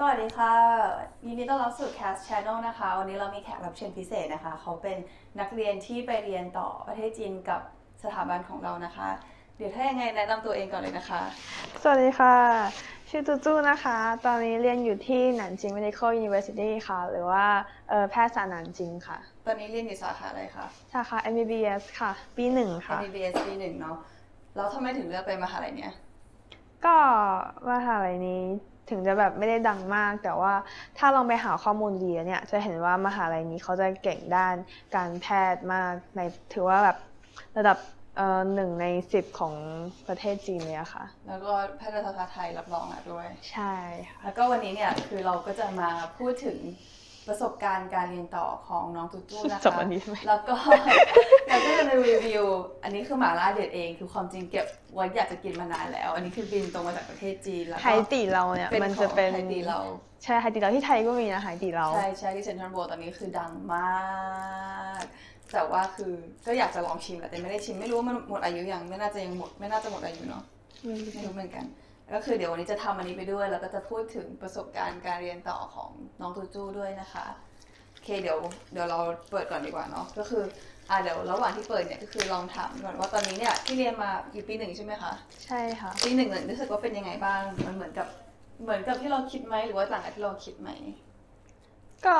สวัสดีค่ะยินดีต้อนรับสู่ Cast Channel นะคะ วันนี้เรามีแขกรับเชิญพิเศษนะคะ เขาเป็นนักเรียนที่ไปเรียนต่อประเทศจีนกับสถาบันของเรานะคะ เดี๋ยวถ้ายังไงแนะนำตัวเองก่อนเลยนะคะ สวัสดีค่ะ ชื่อจูจูนะคะ ตอนนี้เรียนอยู่ที่หนานจิง Medical University ค่ะ หรือว่าเอ่อแพทยศาสตร์หนานจิงค่ะ ตอนนี้เรียนอยู่สาขาอะไรคะ สาขา MBBS ค่ะ ปีหนึ่งค่ะ MBBS ปีหนึ่งเนาะ แล้วทำไมถึงเลือกไปมหาลัยเนี้ยก็มหาลัยนี้ ถึงจะแบบไม่ได้ดังมาก แต่ว่าถ้าลองไปหาข้อมูลดีเนี่ย จะเห็นว่ามหาลัยนี้เขาจะเก่งด้านการแพทย์มากในถือว่าแบบระดับเอ่อหนึ่งในสิบของประเทศจีนเลยอะค่ะ แล้วก็แพทยศาสตร์ไทยรับรองแล้วด้วย ใช่ค่ะแล้วก็วันนี้เนี่ยคือเราก็จะมาพูดถึง ประสบการณ์การเรียนต่อของน้องจูจูนะคะจบวันนี้ไหมแล้วก็แล้วก็จะมารีวิว อันนี้คือหมาล่าเด็ดเอง คือความจริงเก็บไว้อยากจะกินมานานแล้ว อันนี้คือบินตรงมาจากประเทศจีนแล้วไฮก็ตีเราเนี่ยเป็นมันขจะองเป็นไฮตีเราใช่ไฮตีเราที่ไทยก็มีนะไฮตีเราใช่ใช่ที่เซ็นทรัลเวิลด์ตอนนี้คือดังมากแต่ว่าคือก็อยากจะลองชิมแหละแต่ไม่ได้ชิมไม่รู้ว่ามันหมดอายุยังไม่น่าจะยังหมดไม่น่าจะหมดอายุเนาะไม่รู้เหมือนกัน ก็คือเดี๋ยววันนี้จะทำอันนี้ไปด้วย แล้วก็จะพูดถึงประสบการณ์การเรียนต่อของน้องตูจูด้วยนะคะโอเคเดี๋ยวเดี๋ยวเราเปิดก่อนดีกว่าเนาะก็คืออ่าเดี๋ยวระหว่างที่เปิดเนี่ยก็คือลองถามก่อนว่าตอนนี้เนี่ยที่เรียนมาอยู่ปีหนึ่งใช่ไหมคะใช่ค่ะปีหนึ่งเนี่ยรู้สึกว่าเป็นยังไงบ้างมันเหมือนกับเหมือนกับที่เราคิดไหมหรือว่าต่างจากที่เราคิดไหมก็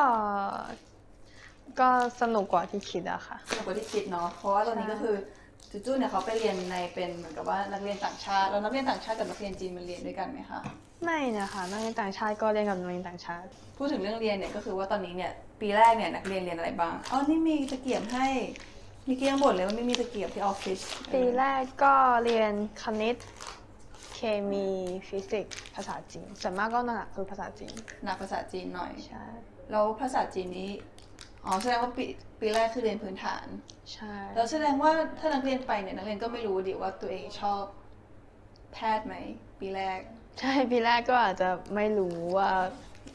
ก็สนุกกว่าที่คิดอะค่ะมากกว่าที่คิดเนาะเพราะว่าตอนนี้ก็คือ จูจูเนี่ยเขาไปเรียนในเป็นเหมือนกับว่านักเรียนต่างชาติแล้วนักเรียนต่างชาติกับนักเรียนจีนมันเรียนด้วยกันไหมคะไม่นะคะนักเรียนต่างชาติก็เรียนกับนักเรียนต่างชาติ พูดถึงเรื่องเรียนเนี่ยก็คือว่าตอนนี้เนี่ยปีแรกเนี่ยนักเรียนเรียนอะไรบ้างอ๋อนี่มีตะเกียบให้มีเกียงบ่นเลยว่าไม่มีตะเกียบที่ออฟฟิศปีแรกก็เรียนคณิตเคมีฟิสิกส์ภาษาจีนส่วนมากก็หนักคือภาษาจีนหนักภาษาจีนหน่อยใช่แล้วภาษาจีนนี้ อ๋อแสดงว่าปีปีแรกคือเรียนพื้นฐาน ใช่ แล้วแสดงว่าถ้านักเรียนไปเนี่ยนักเรียนก็ไม่รู้ดิว่าตัวเองชอบแพทย์ไหมปีแรก ใช่ปีแรกก็อาจจะไม่รู้ว่า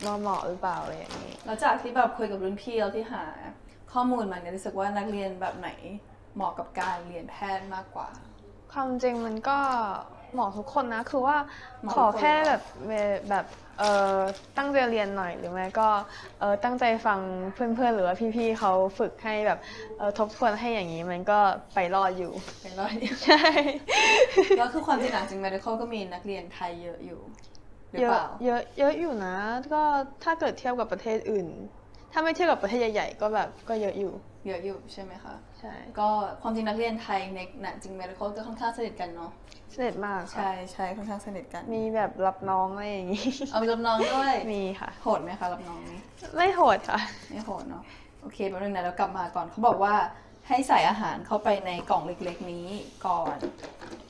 ว่าเหมาะหรือเปล่าอะไรอย่างนี้ แล้วจากที่แบบคุยกับรุ่นพี่แล้วที่หา ข้อมูลมาเนี่ยรู้สึกว่านักเรียนแบบไหนเหมาะกับการเรียนแพทย์มากกว่า ความจริงมันก็เหมาะทุกคนนะ คือว่าเหมาะขอทุกคนแค่เหรอแบบเวแบบเออตั้งใจเรียนหน่อยหรือไม่ก็เออตั้งใจฟังเพื่อนๆหรือว่าพี่ๆเขาฝึกให้แบบเออทบทวนให้อย่างนี้มันก็ไปรอดอยู่ เป็นร้อยเดียวใช่ แล้วคือความจริงหลังจริง medical ก็มีนักเรียนไทยเยอะอยู่ หรือเยเปอะล่า เยอะเยอะอยู่นะ ก็ถ้าเกิดเทียบกับประเทศอื่น ถ้าไม่เทียบกับประเทศใหญ่ ๆ ก็แบบก็เยอะอยู่ เยอะอยู่ใช่ไหมคะ ใช่ ก็ความจริงนักเรียนไทยในหนังจริง medical ก็ค่อนข้างสนิทกันเนาะสนิทมากค่ะ ใช่ใช่ค่อนข้างสนิทกัน มีแบบรับน้องอะไรอย่างนี้ เอามีรับน้องด้วย มีค่ะ โหดไหมคะรับน้องนี้ ไม่โหดค่ะ ไม่โหดเนาะ โอเคแป๊บนึงนะเรากลับมาก่อนเขาบอกว่าให้ใส่อาหารเข้าไปในกล่องเล็กๆนี้ก่อน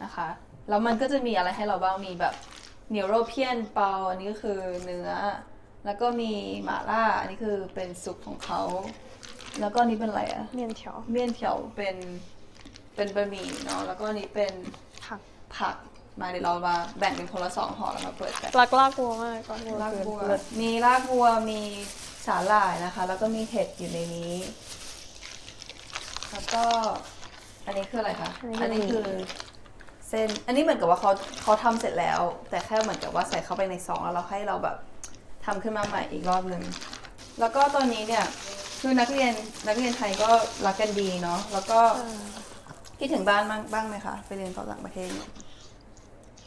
นะคะ แล้วมันก็จะมีอะไรให้เราบ้าง มีแบบเนียโรเพียนเปาอันนี้ก็คือเนื้อ แล้วก็มีหม่าล่า อันนี้คือเป็นซุปของเขา แล้วก็อันนี้เป็นอะไรอะเมียนเถียวเมี่ยนเถียวเป็นเป็นบะหมี่เนาะแล้วก็อันนี้เป็นผักผักมาเดี๋ยวเรามาแบ่งเป็นคนละสองห่อแล้วมาเปิดกันรักลากบัวมากก็รากบัวเลิศมีรากบัวมีสาหร่ายนะคะ แล้วก็มีเห็ดอยู่ในนี้แล้วก็อันนี้คืออะไรคะอันนี้คือเส้นอันนี้เหมือนกับว่าเขาเขาทำเสร็จแล้ว แต่แค่เหมือนกับว่าใส่เข้าไปในซองแล้วเราให้เราแบบทำขึ้นมาใหม่อีกรอบหนึ่งแล้วก็ตอนนี้เนี่ย คือนักเรียนนักเรียนไทยก็รักกันดีเนาะแล้วก็อ่าคิดถึงบ้านบ้างบ้างไหมคะไปเรียนต่อต่างประเทศเนี่ย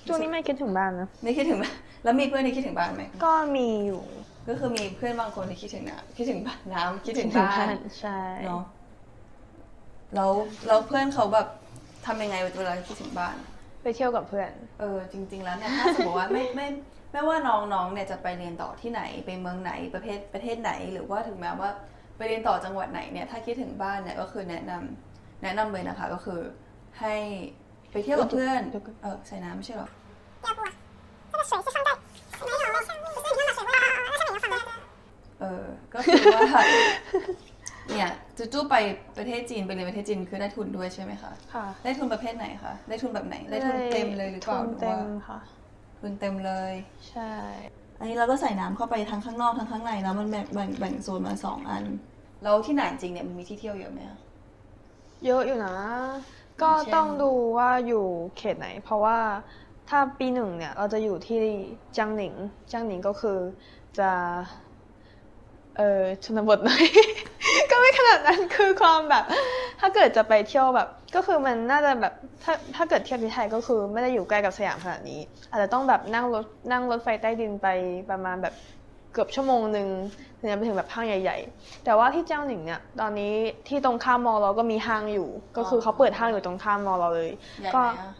ช่วงนี้ไม่คิดถึงบ้านนะไม่คิดถึงบ้านแล้วมีเพื่อนที่คิดถึงบ้านไหมก็มีอยู่ ก็คือมีเพื่อนบางคนที่คิดถึงน้ำคิดถึงบ้านน้ำคิดถึงบ้านใช่เนาะแล้วแล้วเพื่อนเขาแบบทำยังไงเวลาคิดถึงบ้าน ไปเที่ยวกับเพื่อน เออจริง ๆ แล้วเนี่ยถ้าสมมติว่าไม่ไม่ไม่ว่าน้องๆเนี่ยจะไปเรียนต่อที่ไหนไปเมืองไหนประเทศประเทศไหน หรือว่าถึงแม้ว่า ไปเรียนต่อจังหวัดไหนเนี่ยถ้าคิดถึงบ้านเนี่ยก็คือแนะนำแนะนำเลยนะคะก็คือให้ไปเที่ยวกับเพื่อน เออใส่น้ำไม่ใช่หรอเออ ก็คือว่าเนี่ยจูจูไปประเทศจีนไปเรียนประเทศจีนคือได้ทุนด้วยใช่ไหมคะ ค่ะ ได้ทุนประเภทไหนคะ ได้ทุนแบบไหน ได้ทุนเต็มเลยหรือเปล่าทุนเต็มค่ะ ทุนเต็มเลย ใช่ อันนี้เราก็ใส่น้ำเข้าไปทั้งข้างนอกทั้งข้างในแล้วมันแบ่งแบ่งแบ่งโซนมาสองอัน แล้วที่ไหนจริงเนี่ยมันมีที่เที่ยวเยอะไหมคะเยอะอยู่นะ ก็อย่างเช่น ต้องดูว่าอยู่เขตไหน เพราะว่าถ้าปีหนึ่งเนี่ย เราจะอยู่ที่จังหนิงจังหนิงก็คือจะ เออชนบทหน่อย ก็ไม่ขนาดนั้นคือความแบบ ถ้าเกิดจะไปเที่ยวแบบ ก็คือมันน่าจะแบบถ้าถ้าเกิดเที่ยวที่ไทยก็คือไม่ได้อยู่ใกล้กับสยามขนาดนี้ อาจจะต้องแบบนั่งรถนั่งรถไฟใต้ดินไปประมาณแบบเกือบชั่วโมงหนึ่งถึงจะไปถึงแบบห้างใหญ่ ๆ แต่ว่าที่เจ้าหนิงเนี่ยตอนนี้ที่ตรงข้ามมอเราก็มีห้างอยู่ ก็คือเขาเปิดห้างอยู่ตรงข้ามมอเราเลยใหญ่ก็ไหมอะ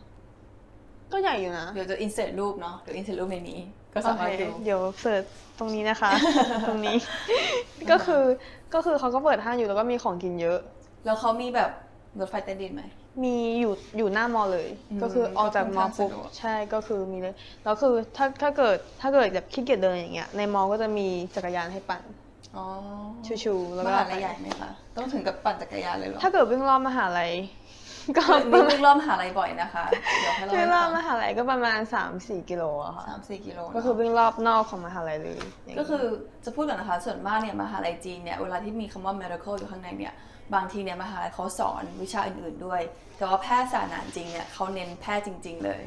ก็ใหญ่อยู่นะเดี๋ยวจะอินเสิร์ตรูปเนาะเดี๋ยวอินเสิร์ตรูปในนี้ ก็สามารถโอเคดูเดี๋ยวเสิร์ชตรงนี้นะคะ ตรงนี้ ก็คือก็คือเขาก็เปิดห้างอยู่แล้วก็มีของกินเยอะ แล้วเขามีแบบรถไฟใต้ดินไหม มีอยู่อยู่หน้ามอเลย อืมก็คือออกจากมอก็ค่อนข้างปุ๊บสะดวก ใช่ก็คือมีเลยแล้วคือถ้าถ้าเกิดถ้าเกิดแบบขี้เกียจเดินอย่างเงี้ยในมอก็จะมีจักรยานให้ปั่นอ๋อชูๆแล้วมก็หาลัยใหญ่ไหมคะ ต้องถึงกับปั่นจักรยานเลยเหรอถ้าเกิดวิ่งรอบมหาลัยก็นี่วิ่งรอบมหาลัยบ่อยนะคะ เดี๋ยวให้เราวิ่งรอบมให้ฟังหาลัยก็ประมาณ3-4กิโลอะค่ะสามสี่กิโลเนอะ ก็คือวิ่งรอบนอกของมหาลัยเลยย่างก็งี้คือจะพูดก่อนนะคะส่วนมากเนี่ยมหาลัยจีนเนี่ยเวลาที่มีคำว่า medical อยู่ข้างในเนี่ย บางทีเนี่ยมหาลัยเขาสอนวิชาอื่นๆด้วย แต่ว่าแพทยศาสตร์หนานจริงเนี่ยเขาเน้นแพทย์จริง ๆ เลย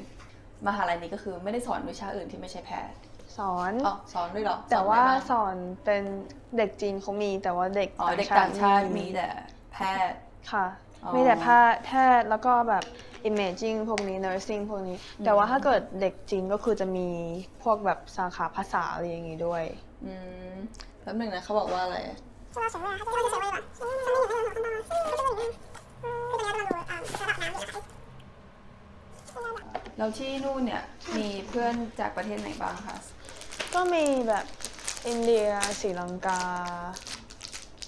มหาลัยนี้ก็คือไม่ได้สอนวิชาอื่นที่ไม่ใช่แพทย์สอนอ๋อสอนด้วยเหรอแต่ว่าสอนอะไรบ้งสอนเป็นเด็กจีนเขามีแต่ว่าเด็กอ๋อเด็กต่างชาติมีแต่แพทย์ค่ะอ๋อมีแต่แพทย์แพทย์แล้วก็แบบ imaging พวกนี้ nursing พวกนี้ แต่ว่าถ้าเกิดเด็กจีนก็คือจะมีพวกแบบสาขาภาษาอะไรอย่างงี้ด้วย อืมแป๊บหนึงนะเขาบอกว่าอะไร ชื่อาเฉยเว่ยค่ะชื่อว่เฉยเว่ยว่ะชื่อว่าเฉยเว่ยของคอนโดชื่อว่าเฉยเว่ยคือตอนนี้รากำลังดูระดับน้ำอยู่นะะเราที่นู่นเนี่ยมีเพื่อนจากประเทศไหนบ้างคะก็มีแบบอินเดียศรีลังกา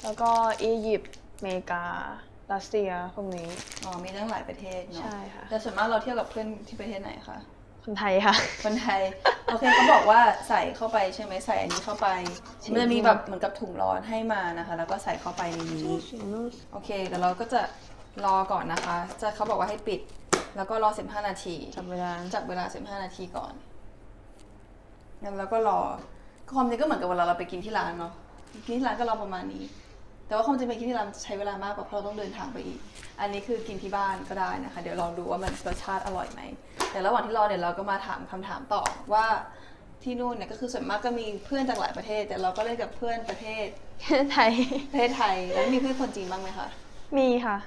แล้วก็อียิปต์เมกา รัสเซียพวกนี้ อ๋อมีตั้งหลายประเทศเนาะใช่ค่ะ แต่ส่วนมากเราเที่ยวกับเพื่อนที่ประเทศไหนคะคนไทยค่ะ คนไทย โอเคเขาบอกว่าใส่เข้าไปใช่ไหมใส่อันนี้เข้าไปใช่มันจะมีแบบเหมือนกับถุงร้อนให้มานะคะ แล้วก็ใส่เข้าไปในนี้ โอเคแต่เราก็จะรอก่อนนะคะ จะเขาบอกว่าให้ปิด แล้วก็รอ 15 นาทีจับเวลาจับเวลา 15 นาทีก่อนแล้วเราก็รอความจริงก็เหมือนกับเวลาเราไปกินที่ร้านเนาะกินที่ร้านก็รอประมาณนี้ แต่ว่าความจริงไปกินที่ร้านจะใช้เวลามากกว่าเพราะเราต้องเดินทางไปอีก อันนี้คือกินที่บ้านก็ได้นะคะ เดี๋ยวลองดูว่ามันรสชาติอร่อยไหม แต่ระหว่างที่รอเดี๋ยวเราก็มาถามคำถามต่อว่าที่นู่นเนี่ยก็คือส่วนมากก็มีเพื่อนจากหลายประเทศ แต่เราก็เล่นกับเพื่อนประเทศไทยประเทศไทยแล้วมีเพื่อนคนจีนบ้างไหมคะมีค่ะ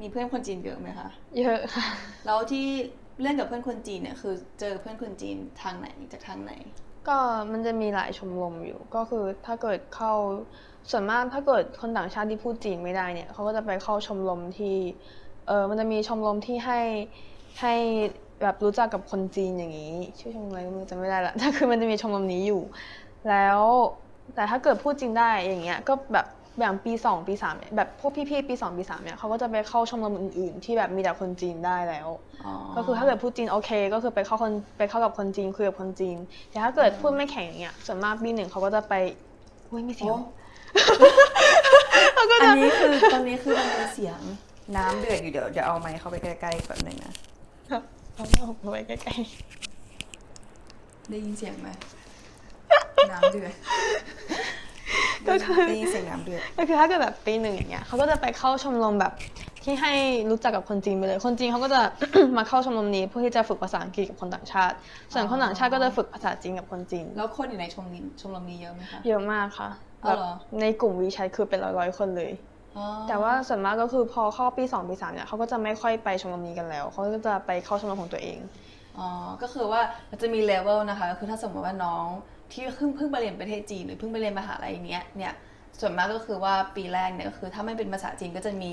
มีเพื่อนคนจีนเยอะไหมคะเยอะค่ะแล้วที่เล่นกับเพื่อนคนจีนเนี่ยคือเจอเพื่อนคนจีนทางไหนจากทางไหน ก็มันจะมีหลายชมรมอยู่ก็คือถ้าเกิดเข้า ส่วนมากถ้าเกิดคนต่างชาติที่พูดจีนไม่ได้เนี่ยเขาก็จะไปเข้าชมรมที่เออมันจะมีชมรมที่ให้ให้แบบรู้จักกับคนจีนอย่างนี้ ชื่อชมรมอะไรก็ไม่รู้จำไม่ได้ละถ้าคือมันจะมีชมรมนี้อยู่ แล้วแต่ถ้าเกิดพูดจีนได้อย่างเงี้ยก็แบบอย่างปีสองปีสามเนี่ยแบบพวกพี่ๆปีสองปีสามเนี่ยเขาก็จะไปเข้าชมรมอื่นๆ ที่แบบมีแต่คนจีนได้แล้วอ๋อก็คือถ้าเกิดพูดจีนโอเค ก็คือไปเข้าคนไปเข้ากับคนจีนคุยกับคนจีนแต่ถ้าเกิดพูดไม่แข็งอย่างเงี้ยส่วนมากปีหนึ่งเขาก็จะไปอุ้ยมีเสีย โอ้งอันนี้คือตอนนี้คือมันมีเสียงน้ำเดือดอยู่เดี๋ยวเดี๋ยวเอาไมค์เข้าไปใกล้ๆแบบหนึ่งนะเอาเอาไว้ใกล้ได้ยินเสียงไหม น้ำเดือดก็คือได้ยินเสียงน้ำเดือด ๆก็คือถ้าเกิดแบบปีหนึ่งอย่างเงี้ยเขาก็จะไปเข้าชมรมแบบที่ให้รู้จักกับคนจีนไปเลย คนจีนเขาก็จะ มาเข้าชมรมนี้เพื่อที่จะฝึกภาษาอังกฤษกับคนต่างชาติ ส่วนคนต่างชาติก็จะฝึกภาษาจีนกับคนจีน แล้วคนอยู่ในชมรมชมรมนี้เยอะไหมคะ เยอะมากค่ะ อ๋อเหรอในกลุ่มวีแชทคือเป็นร้อยๆคนเลยอ๋อแต่ว่าส่วนมากก็คือพอเข้าปีสองปีสามเนี่ยเขาก็จะไม่ค่อยไปชมรมนี้กันแล้วเขาก็จะไปเข้าชมรมของตัวเองอ๋อก็คือว่ามันจะมีเลเวลนะคะก็คือถ้าสมมติว่าน้องที่เพิ่งเพิ่งไปเรียนประเทศจีนหรือเพิ่งไปเรียนมหาลัยเนี้ยเนี่ยส่วนมากก็คือว่าปีแรกเนี่ยก็คือถ้าไม่เป็นภาษาจีนก็จะมี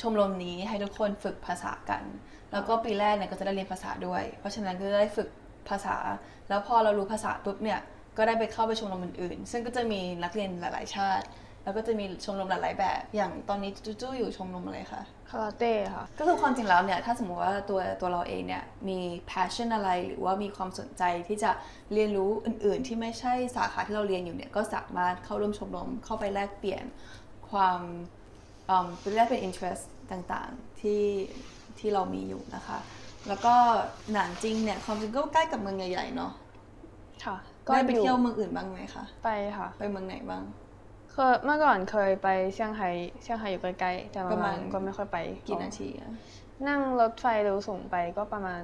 ชมรมนี้ให้ทุกคนฝึกภาษากัน แล้วก็ปีแรกเนี่ยก็จะได้เรียนภาษาด้วย เพราะฉะนั้นก็จะได้ฝึกภาษา แล้วพอเรารู้ภาษาปุ๊บเนี่ย ก็ได้ไปเข้าไปชมรมอื่นๆ ซึ่งก็จะมีนักเรียนหลาย ๆ ชาติ แล้วก็จะมีชมรมหลาย ๆ แบบ อย่างตอนนี้จูจูอยู่ชมรมอะไรคะคาราเต้ค่ะ ก็คือความจริงแล้วเนี่ย ถ้าสมมุติว่าตัวตัวเราเองเนี่ย มี passion อะไร หรือว่ามีความสนใจที่จะเรียนรู้อื่น ๆ ที่ไม่ใช่สาขาที่เราเรียนอยู่เนี่ย ก็สามารถเข้าร่วมชมรม เข้าไปแลกเปลี่ยนความเอ่อเป็นแลกเป็น interest ต่าง ๆ ที่ที่เรามีอยู่นะคะ แล้วก็หนานจริงเนี่ย ความจริงก็ใกล้กับเมืองใหญ่ ๆ เนาะค่ะ ได้ไปอยู่เที่ยวเมืองอื่นบ้างไหมคะไปค่ะ ไปเมืองไหนบ้างเคยเมื่อก่อนเคยไปเซี่ยงไฮ้เซี่ยงไฮ้อยู่ใกล้ๆแต่ปประระมามาณณก็ไม่ค่อยไปกี่นาทีอะนั่งรถไฟเร็วสูงไปก็ประมาณ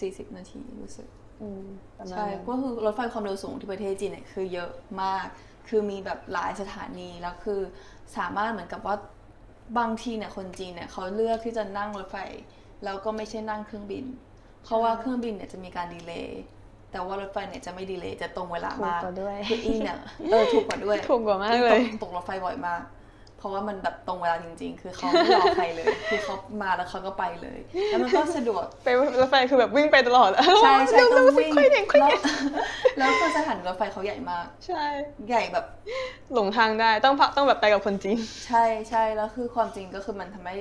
สี่สิบนาทีรู้สึกอืมประมาณใช่นั้นก็คือรถไฟความเร็วสูงที่ประเทศจีนเนี่ยคือเยอะมาก คือมีแบบหลายสถานีแล้วคือสามารถเหมือนกับว่าบางทีเนี่ยคนจีนเนี่ยเขาเลือกที่จะนั่งรถไฟแล้วก็ไม่ใช่นั่งเครื่องบิน เพราะว่าเครื่องบินเนี่ยจะมีการดีเลย์ แต่ว่ารถไฟเนี่ยจะไม่ดีเลย์จะตรงเวลาถูกมากกว่าด้วยคืออีเนี่ยเออถูกกว่าด้วยถูกกว่ามากเลยตตกรถไฟบ่อยมากเพราะว่ามันแบบตรงเวลาจริง ๆ คือเขาไม่รอใครเลย คือเขามาแล้วเขาก็ไปเลย แล้วมันก็สะดวก ไปรถไฟคือแบบวิ่งไปตลอดใช่ใช่เร็วต้องๆวิ่งค่อยๆเด็กค่อยแล้วเด็กแล้วคือสถานีรถไฟเขาใหญ่มาก ใช่ ใหญ่แบบหลงทางได้ต้องพักต้องแบบไปกับคนจีนใช่ใช่แล้วคือความจริงก็คือมันทำให้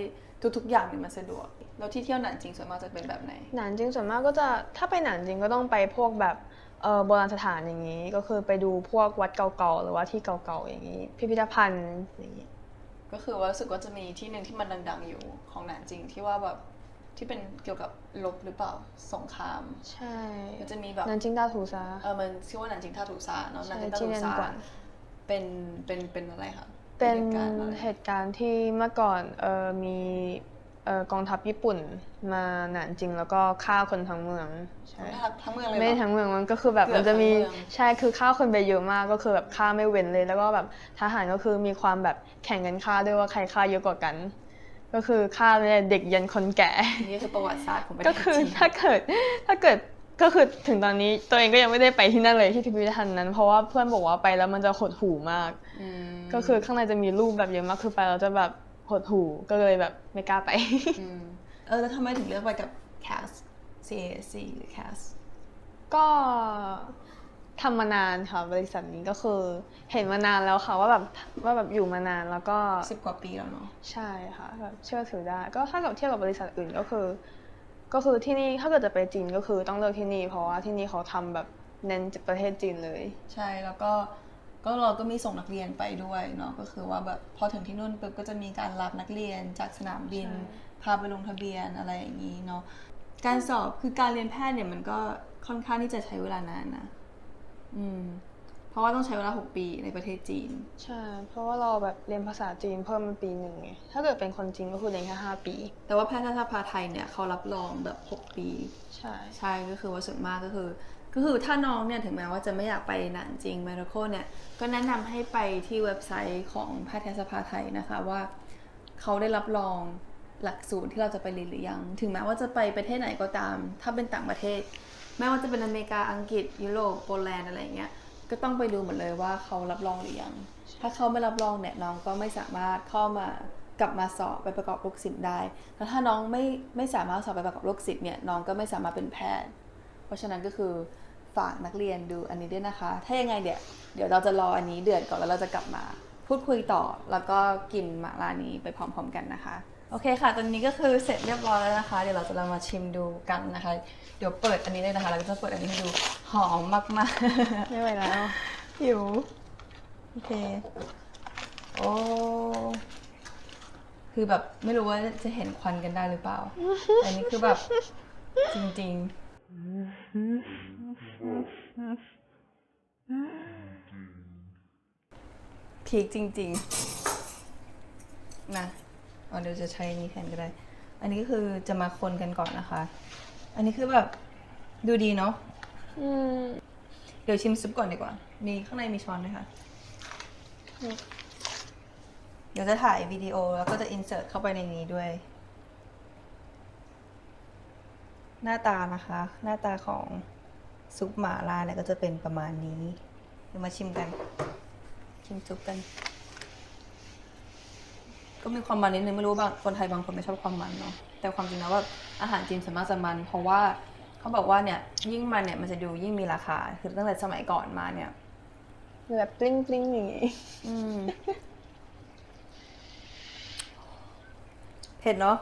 ทุกๆอย่างเนี่ยมันสะดวก แล้วที่เที่ยวหนานจริงส่วนมากจะเป็นแบบไหน หนานจริงส่วนมากก็จะถ้าไปหนานจริงก็ต้องไปพวกแบบเออโบราณสถานอย่างนี้ ก็คือไปดูพวกวัดเก่าๆหรือว่าที่เก่าๆอย่างนี้ พิพิธภัณฑ์อย่างนี้ ก็คือว่ารู้สึกว่าจะมีที่หนึ่งที่มันดัง ๆ อยู่ของหนานจริงที่ว่าแบบที่เป็นเกี่ยวกับลบหรือเปล่าสงคราม ใช่ มันจะมีแบบหนานจริงดาถูซาเออมันชื่อว่าหนานจริงท่าถูซาเนาะหนานใช่จริงท่าที่ถูเรียนซาก่อนเป็นเป็นเป็นอะไรคะ เป็นหตุการณ์อะไรเหตุการณ์ที่เมื่อก่อนเออมีเออกองทัพญี่ปุ่นมาหนานจริงแล้วก็ฆ่าคนทั้งเมืองใช่ทั้งทั้งเมืองเลยไม่เหรได้อทั้งเมืองมันก็คือแบบเกือบมันจะมีทั้งเมืองใช่คือฆ่าคนไปเยอะมากก็คือแบบฆ่าไม่เว้นเลย แล้วก็แบบทหารก็คือมีความแบบแข่งกันฆ่าด้วยว่าใครฆ่าเยอะกว่ากัน ก็คือฆ่าเนี่ยเด็กยันคนแก่นี่คือประวัติศาสตร์ของประเทก็ศคือจีนถ้าเกิดถ้าเกิดก็คือถึงตอนนี้ตัวเองก็ยังไม่ได้ไปที่นั่นเลยที่พิพิธภัณฑ์นั้น เพราะว่าเพื่อนบอกว่าไปแล้วมันจะหดหู่มากม ก็คือข้างในจะมีรูปแบบเยอะมากคือไปแล้วจะแบบหดหู่ก็เลยแบบไม่กล้าไปมเออแล้วทำไมถึงเลือกไปกับ CAS CAC หรือ CAS ก็ทำมานานค่ะบริษัทนี้ก็คือเห็นมานานแล้วค่ะว่าแบบว่าแบบอยู่มานานแล้วก็สิบกว่าปีแล้วเนาะใช่ค่ะแบบเชื่อถือได้ ก็ถ้ากับเทียบกับบริษัทอื่นก็คือ ก็คือที่นี่ถ้าเกิดจะไปจีนก็คือต้องเลือกที่นี่เพราะว่าที่นี่เขาทำแบบเน้นประเทศจีนเลย ใช่แล้วก็ ก็เราก็มีส่งนักเรียนไปด้วยเนาะก็คือว่าแบบพอถึงที่นู่นปุ๊บก็จะมีการรับนักเรียนจากสนามบินใช่พาไปลงทะเบียนอะไรอย่างนี้เนาะการสอบคือการเรียนแพทย์เนี่ยมันก็ค่อนข้างที่จะใช้เวลานานนะอืมเพราะว่าต้องใช้เวลา 6 ปีในประเทศจีน ใช่ เพราะว่าเราแบบเรียนภาษาจีนเพิ่มมาปีหนึ่งไง ถ้าเกิดเป็นคนจีนก็คือเรียนแค่ห้าปี แต่ว่าแพทยสภาไทยเนี่ยเขารับรองแบบ 6 ปี ใช่ ใช่ก็คือว่าส่วนมากก็คือ ก็คือถ้าน้องเนี่ยถึงแม้ว่าจะไม่อยากไปหนานจริงมาโรโคเนี่ยก็แนะนำให้ไปที่เว็บไซต์ของแพทยสภาไทยนะคะว่าเขาได้รับรองหลักสูตรที่เราจะไปเรียนหรือยัง ถึงแม้ว่าจะไปประเทศไหนก็ตาม ถ้าเป็นต่างประเทศ ไม่ว่าจะเป็นอเมริกา อังกฤษ ยุโรป โปแลนด์อะไรอย่างเงี้ย ก็ต้องไปดูหมดเลยว่าเขารับรองหรือยัง ถ้าเขาไม่รับรองเนี่ยน้องก็ไม่สามารถเข้ามากลับมาสอบไปประกอบลูกศิษย์ได้ แล้วถ้าน้องไม่ไม่สามารถสอบไปประกอบลูกศิษย์เนี่ยน้องก็ไม่สามารถเป็นแพทย์ เพราะฉะนั้นก็คือ ฝากนักเรียนดูอันนี้ด้วยนะคะ ถ้ายังไงเดี๋ยวเดี๋ยวเราจะรออันนี้เดือดก่อนแล้วเราจะกลับมา พูดคุยต่อแล้วก็กินหมาล่านี้ไปพร้อม ๆ กันนะคะ โอเคค่ะ ตอนนี้ก็คือเสร็จเรียบร้อยแล้วนะคะ เดี๋ยวเราจะลองมาชิมดูกันนะคะ เดี๋ยวเปิดอันนี้เลยนะคะแล้วก็จะเปิดอันนี้ให้ดูหอมมากๆ ไม่ไหวแล้วหิวโอเคโอ้คือแบบไม่รู้ว่าจะเห็นควันกันได้หรือเปล่าแต่อันนี้คือแบบจริงๆ พีคจริง ๆ นะเอาเดี๋ยวจะใช้อันนี้แทนก็ได้ อันนี้ก็คือจะมาคนกันก่อนนะคะ อันนี้คือแบบดูดีเนาะอืมเดี๋ยวชิมซุปก่อนดีกว่า มีข้างในมีช้อนไหมคะอืมเดี๋ยวจะถ่ายวิดีโอแล้วก็จะอินเสิร์ตเข้าไปในนี้ด้วย หน้าตานะคะ หน้าตาของซุปหม่าล่าเนี่ยก็จะเป็นประมาณนี้เดี๋ยวมาชิมกัน ชิมซุปกัน ก็มีความมันนิดนึงไม่รู้บางคนไทยบางคนไม่ชอบความมันเนาะแต่ความจริงแล้วว่าอาหารจีนส่วนมากจะมัน เพราะว่าเขาบอกว่าเนี่ยยิ่งมันเนี่ยมันจะดูยิ่งมีราคา คือตั้งแต่สมัยก่อนมาเนี่ยแบบปลิ้งปลิ้งอย่างงี้อืมเผ็ดเนาะ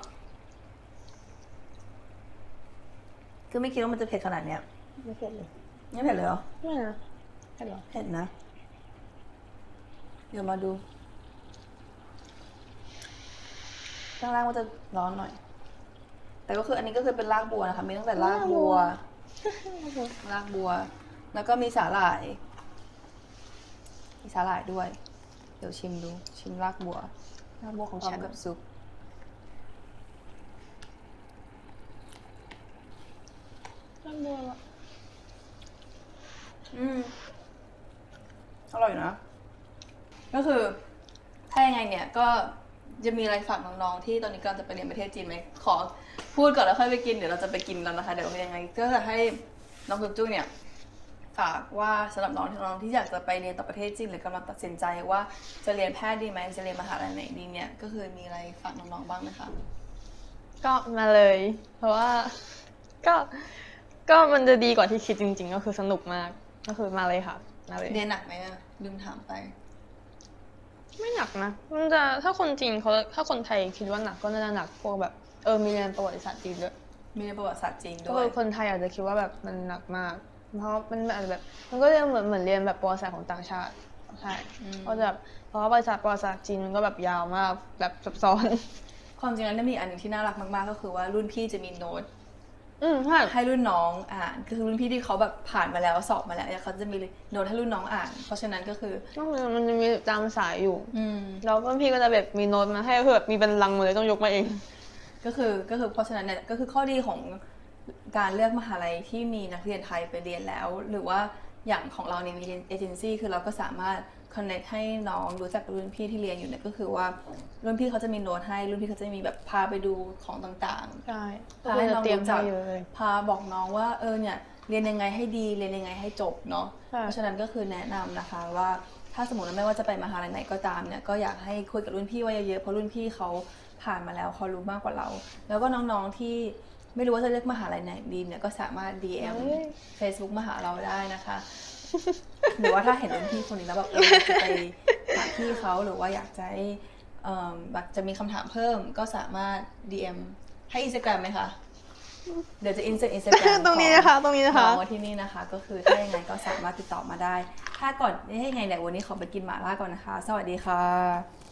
คือไม่คิดว่ามันจะเผ็ดขนาดเนี้ยไม่เผ็ดเลยไม่เผ็ดเลยเหรอไม่นะเผ็ดเหรอเผ็ดนะ เดี๋ยวมาดูข้างล่างมันจะร้อนหน่อย แต่ก็คืออันนี้ก็คือเป็นรากบัวนะคะ มีตั้งแต่รากบัว รากบัว แล้วก็มีสาหร่าย มีสาหร่ายด้วย เดี๋ยวชิมดู ชิมรากบัวน้ำบัวของพร้อฉัมนกับซุป น้ำบัวอืม อร่อยนะ ก็คือ ถ้ายังไงเนี่ยก็จะมีอะไรฝากน้องๆ ที่ตอนนี้กำลังจะไปเรียนประเทศจีนไหมขอพูดก่อนแล้วค่อยไปกิน เดี๋ยวเราจะไปกินกันนะคะ เดี๋ยวยังไง ก็จะให้น้องจุ๊จุ๊เนี่ยฝากว่าสำหรับน้องที่น้องที่อยากจะไปเรียนต่อประเทศจีนหรือกำลังตัดสินใจว่าจะเรียนแพทย์ดีไหมจะเรียนมหาลัยไหนดีเนี่ย ก็คือมีอะไรฝากน้องๆบ้างไหมคะ ก็มาเลย เพราะว่าก็ ก็มันจะดีกว่าที่คิดจริง ๆ ก็คือสนุกมาก ก็คือมาเลยค่ะมาเลยเรียนหนักไหมอะลืมถามไป ไม่หนักนะมันจะถ้าคนจีนเขาถ้าคนไทยคิดว่าหนักก็น่าจะหนักพวกแบบเออมีเรียนประวัติศาสตร์จีนด้วยมีเรียนประวัติศาสตร์จีนก็ด้วคืย อคนไทยอาจจะคิดว่าแบบมันหนักมาก เพราะมันอาจจะแบบ มันก็เรียนเหมือนเหมือนเรียนแบบประวัติศาสตร์ของต่างชาติใช่อืม ก็จะแบบเพราะว่าประวัติศาสตร์ประวัติศาสตร์จีนมันก็แบบยาวมากแบบซับซ้อน ความจริงแล้วเนี่ยมีอันหนึงที่น่ารักมากๆ ก็คือว่ารุ่นพี่จะมีโน้ต อืมใช่ให้รุ่นน้องอ่านก็คือรุ่นพี่ที่เขาแบบผ่านมาแล้วสอบมาแล้วเนี่ยเขาจะมีโน้ตให้รุ่นน้องอ่าน เพราะฉะนั้นก็คือ ก็มันมันจะมีตามสายอยู่ อืม แล้วก็พี่ก็จะแบบมีโน้ตมาให้เพื่อแบบมีเป็นลังมาเลยต้องยกมาเอง ก็คือก็คือเพราะฉะนั้นเนี่ยก็คือข้อดีของการเลือกมหาลัยที่มีนักเรียนไทยไปเรียนแล้ว หรือว่าอย่างของเราเนี่ยมีเอเจนซี่คือเราก็สามารถ connect ให้น้องรู้จักกับรุ่นพี่ที่เรียนอยู่เนี่ยก็คือว่ารุ่นพี่เขาจะมีโน้ตให้รุ่นพี่เขาจะมีแบบพาไปดูของต่างๆใช่พาให้น้องเตรียมรู้จักให้เยอะเลยพาบอกน้องว่าเออเนี่ยเรียนยังไงให้ดีเรียนยังไงให้จบเนาะใช่เพราะฉะนั้นก็คือแนะนำนะคะว่าถ้าสมมติว่าไม่ว่าจะไปมหาลัยไหนก็ตามเนี่ยก็อยากให้คุยกับรุ่นพี่ไว้เยอะๆเพราะรุ่นพี่เขาผ่านมาแล้วเขารู้มากกว่าเรา แล้วก็น้องๆที่ไม่รู้ว่าจะเลือกมหาลัยไหนดีเนี่ยก็สามารถ DM Facebook มาหาเราได้นะคะ หรือว่าถ้าเห็นรุ่นพี่คนนี้แล้วแบบเอออยากจะไปหาพี่เขาหรือว่าอยากจะให้เอิ่มแบบจะมีคำถามเพิ่มก็สามารถ DM ให้ Instagram ไหมคะ เดี๋ยวจะ insert Instagram ตรงนี้นะคะ ตรงนี้นะคะน้องไว้ที่นี่นะคะ ก็คือถ้ายังไงก็สามารถติดต่อมาได้ ถ้าก่อนให้ยังไงเนี่ยวันนี้ขอไปกินหม่าล่าก่อนนะคะ สวัสดีค่ะ